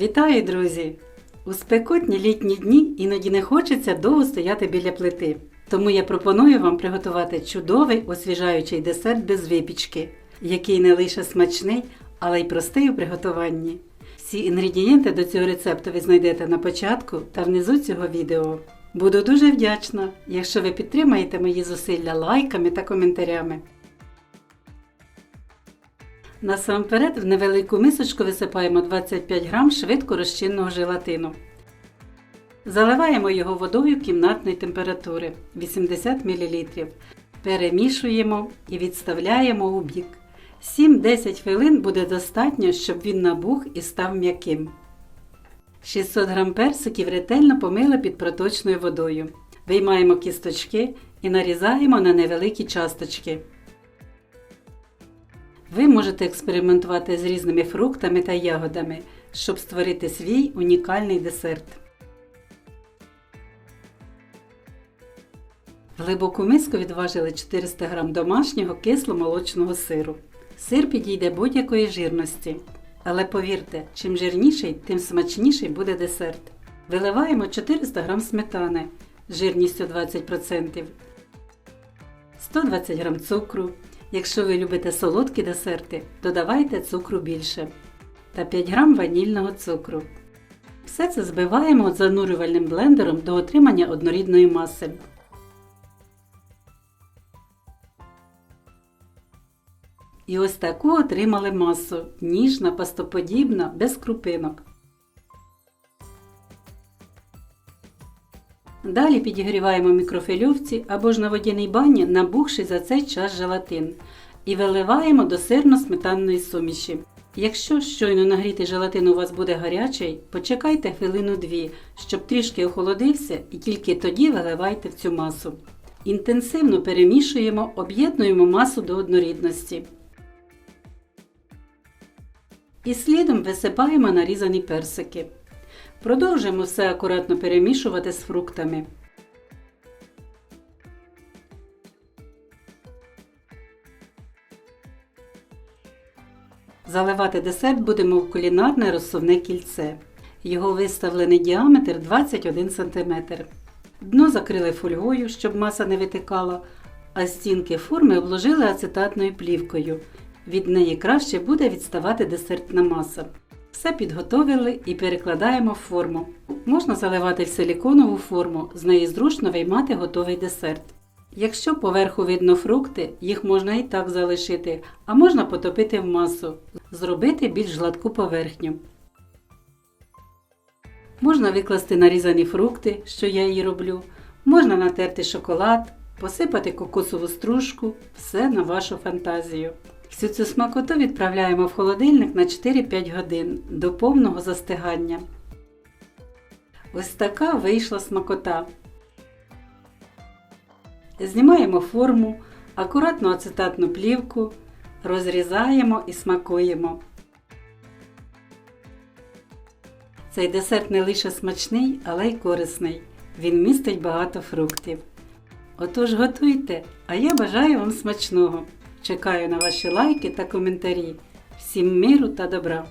Вітаю, друзі! У спекотні літні дні іноді не хочеться довго стояти біля плити. Тому я пропоную вам приготувати чудовий освіжаючий десерт без випічки, який не лише смачний, але й простий у приготуванні. Всі інгредієнти до цього рецепту ви знайдете на початку та внизу цього відео. Буду дуже вдячна, якщо ви підтримаєте мої зусилля лайками та коментарями. Насамперед в невелику мисочку висипаємо 25 г швидко розчинного желатину. Заливаємо його водою кімнатної температури 80 мл. Перемішуємо і відставляємо у бік. 7-10 хвилин буде достатньо, щоб він набух і став м'яким. 600 г персиків ретельно помили під проточною водою. Виймаємо кісточки і нарізаємо на невеликі часточки. Ви можете експериментувати з різними фруктами та ягодами, щоб створити свій унікальний десерт. В глибоку миску відважили 400 г домашнього кисломолочного сиру. Сир підійде будь-якої жирності. Але повірте, чим жирніший, тим смачніший буде десерт. Виливаємо 400 г сметани жирністю 20%, 120 г цукру. Якщо ви любите солодкі десерти, додавайте цукру більше та 5 г ванільного цукру. Все це збиваємо занурювальним блендером до отримання однорідної маси. І ось таку отримали масу ніжна, пастоподібна, без крупинок. Далі підігріваємо в мікрофильовці або ж на водяній бані, набухши за цей час желатин. І виливаємо до сирно-сметанної суміші. Якщо щойно нагрітий желатин у вас буде гарячий, почекайте хвилину-дві, щоб трішки охолодився і тільки тоді виливайте в цю масу. Інтенсивно перемішуємо, об'єднуємо масу до однорідності. І слідом висипаємо нарізані персики. Продовжуємо все акуратно перемішувати з фруктами. Заливати десерт будемо в кулінарне розсувне кільце. Його виставлений діаметр 21 см. Дно закрили фольгою, щоб маса не витикала, а стінки форми обложили ацетатною плівкою. Від неї краще буде відставати десертна маса. Все підготовили і перекладаємо в форму. Можна заливати в силіконову форму, з неї зручно виймати готовий десерт. Якщо поверху видно фрукти, їх можна і так залишити, а можна потопити в масу, зробити більш гладку поверхню. Можна викласти нарізані фрукти, що я і роблю, можна натерти шоколад, посипати кокосову стружку, все на вашу фантазію. Всю цю смакоту відправляємо в холодильник на 4-5 годин до повного застигання. Ось така вийшла смакота. Знімаємо форму, акуратно ацетатну плівку, розрізаємо і смакуємо. Цей десерт не лише смачний, але й корисний. Він містить багато фруктів. Отож готуйте, а я бажаю вам смачного! Чекаю на ваші лайки та коментарі. Всім миру та добра!